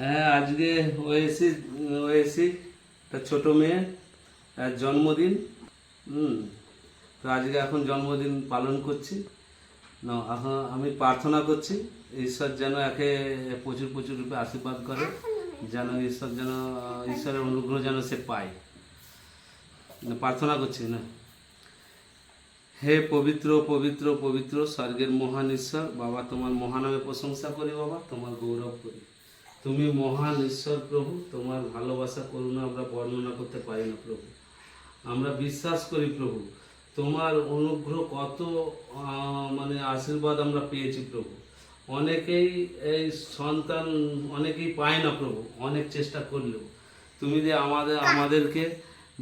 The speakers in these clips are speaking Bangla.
হ্যাঁ আজকে ওয়েসি ওয়েসি তার ছোট মেয়ে জন্মদিন। হুম, তো আজকে এখন জন্মদিন পালন করছি। না এখন আমি প্রার্থনা করছি, ঈশ্বর যেন একে প্রচুর প্রচুর রূপে আশীর্বাদ করে, যেন ঈশ্বর যেন ঈশ্বরের অনুগ্রহ যেন সে পায়। প্রার্থনা করছি, না। হে পবিত্র পবিত্র পবিত্র স্বর্গের মহান ঈশ্বর, বাবা তোমার মহানামে প্রশংসা করি, বাবা তোমার গৌরব করি। তুমি মহান ঈশ্বর প্রভু, তোমার ভালোবাসা, করুণা আমরা বর্ণনা করতে পারি না প্রভু। আমরা বিশ্বাস করি প্রভু, তোমার অনুগ্রহ কত মানে আশীর্বাদ আমরা পেয়েছি প্রভু। অনেকেই এই সন্তান, অনেকেই পায় না প্রভু, অনেক চেষ্টা করলেও। তুমি যে আমাদের, আমাদেরকে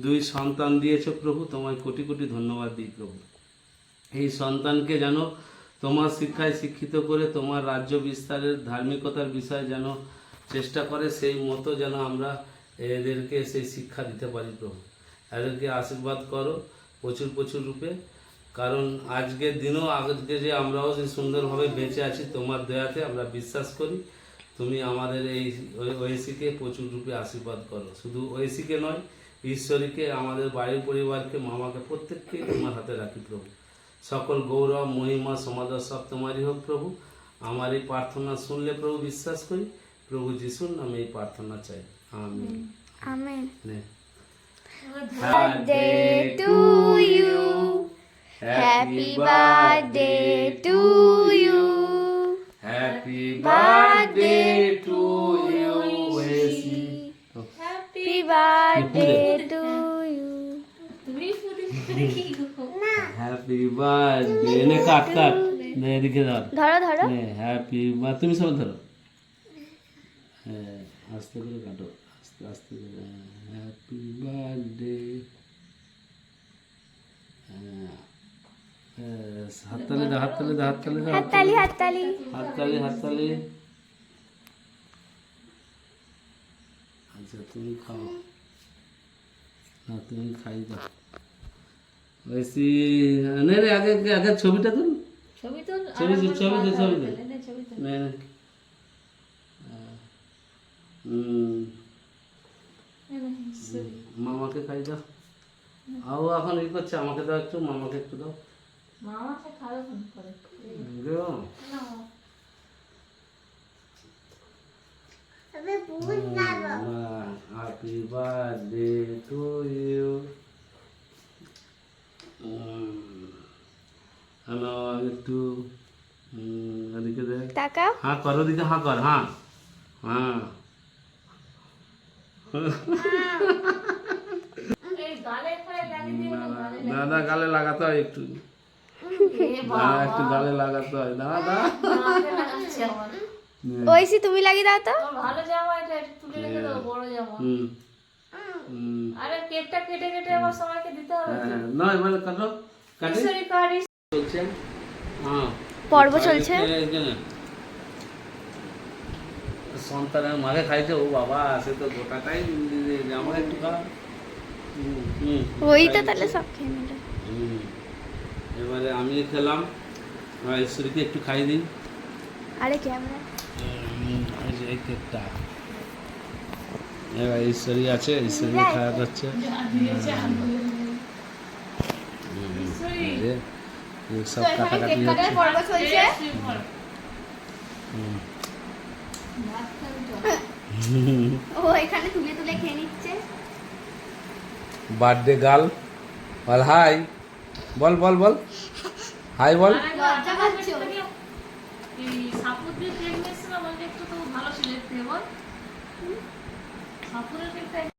দুই সন্তান দিয়েছ প্রভু, তোমায় কোটি কোটি ধন্যবাদ দিই প্রভু। এই সন্তানকে যেন তোমার শিক্ষায় শিক্ষিত করে, তোমার রাজ্য বিস্তারের ধার্মিকতার বিষয়ে যেন চেষ্টা করে সেই মতো যেন আমরা এদেরকে সেই শিক্ষা দিতে পারি প্রভু। এদেরকে আশীর্বাদ করো প্রচুর প্রচুর রূপে। কারণ আজকের দিনও আজকে যে আমরাও যে সুন্দরভাবে বেঁচে আছি, তোমার দয়াতে আমরা বিশ্বাস করি। তুমি আমাদের এই ওয়েসিকে প্রচুর রূপে আশীর্বাদ করো। শুধু ওয়েসিকে নয়, ঈশ্বরীকে, আমাদের বাড়ির পরিবারকে, মামাকে প্রত্যেককেই তোমার হাতে রাখি প্রভু। সকল গৌরব, মহিমা, সমাদর সব তোমারই হোক প্রভু। আমার এই প্রার্থনা শুনলে প্রভু বিশ্বাস করি। প্রভু যিশুর নামে এই প্রার্থনা চাই আমি amen birthday to you. Happy birthday to you. Happy birthday to you, Wesi. Happy birthday to you. Happy birthday নে কাট কাট নে এদিকে ধর ধরো ধরো নে হ্যাপি বার্থ তুমি সব ধরো হ্যাঁ আস্তে করে কাটো। আস্তে আস্তে করে হ্যাপি বার্থডে হাততালি হাততালি দাও হাততালি দাও হাততালি হাততালি হাততালি হাততালি আচ্ছা তুমি খাও। না তুমি খাই দাও। বেশি নে রে আগে আগে ছবিটা তুল। ছবি ছবি তুল ছবি তুল ছবি তুল। নে। মামাকে খাই দাও। আও এখন ই করছে আমাকে দাও একটু মামাকে একটু দাও। মামা সে খাবে ফোন করে। Happy birthday to you hello একটু হুম, এদিকে দেখ। হ্যাঁ কর ওদিকে হ্যাঁ কর হ্যাঁ হ্যাঁ এই গালে খায় লাগিয়ে দিয়ে না, না, গালে লাগাতে হয় একটু। না একটু গালে লাগাতে হয়। না না। ওইসি তুমি লাগিয়ে দাও তো। ভালো জামা এটা একটু তুলে রেখে দাও বড় জামা। আরে কেকটা কেটে কেটে আবার সবাইকে দিতে হবে হ্যাঁ, হ্যাঁ। না এবারে কাটো। কাটি। ঈশ্বরী কার্ড চলছে। হ্যাঁ। পর্ব চলছে? এখানে। সন্তানের মাকে খাইছে ও বাবা সে তো গোটাটাই আমার একটু খা হুম, হুম, ওই তো খাই তাহলে দিচ্ছে। সব খেয়ে নিল হুম। এবারে আমি খেলাম আর ঈশ্বরীকে একটু খাই দিই আরে ক্যামেরা হুম, এই যে এই কেকটা এবার ঈশ্বরী আছে ঈশ্বরী খাওয়া যাচ্ছে এই যে, এই সব কাটাকাটি হচ্ছে পর্ব চলছে হুম। ও এখানে তুলে তুলে খেয়ে নিচ্ছে। বার্থডে গার্ল বল হাই বল বল বল। হাই বল। লজ্জা পাচ্ছ। এই সাপুর দিয়ে কেক নিয়েছিলাম ওই তো ভালো ছিল দেখতে বল। সাপুরের কেকটা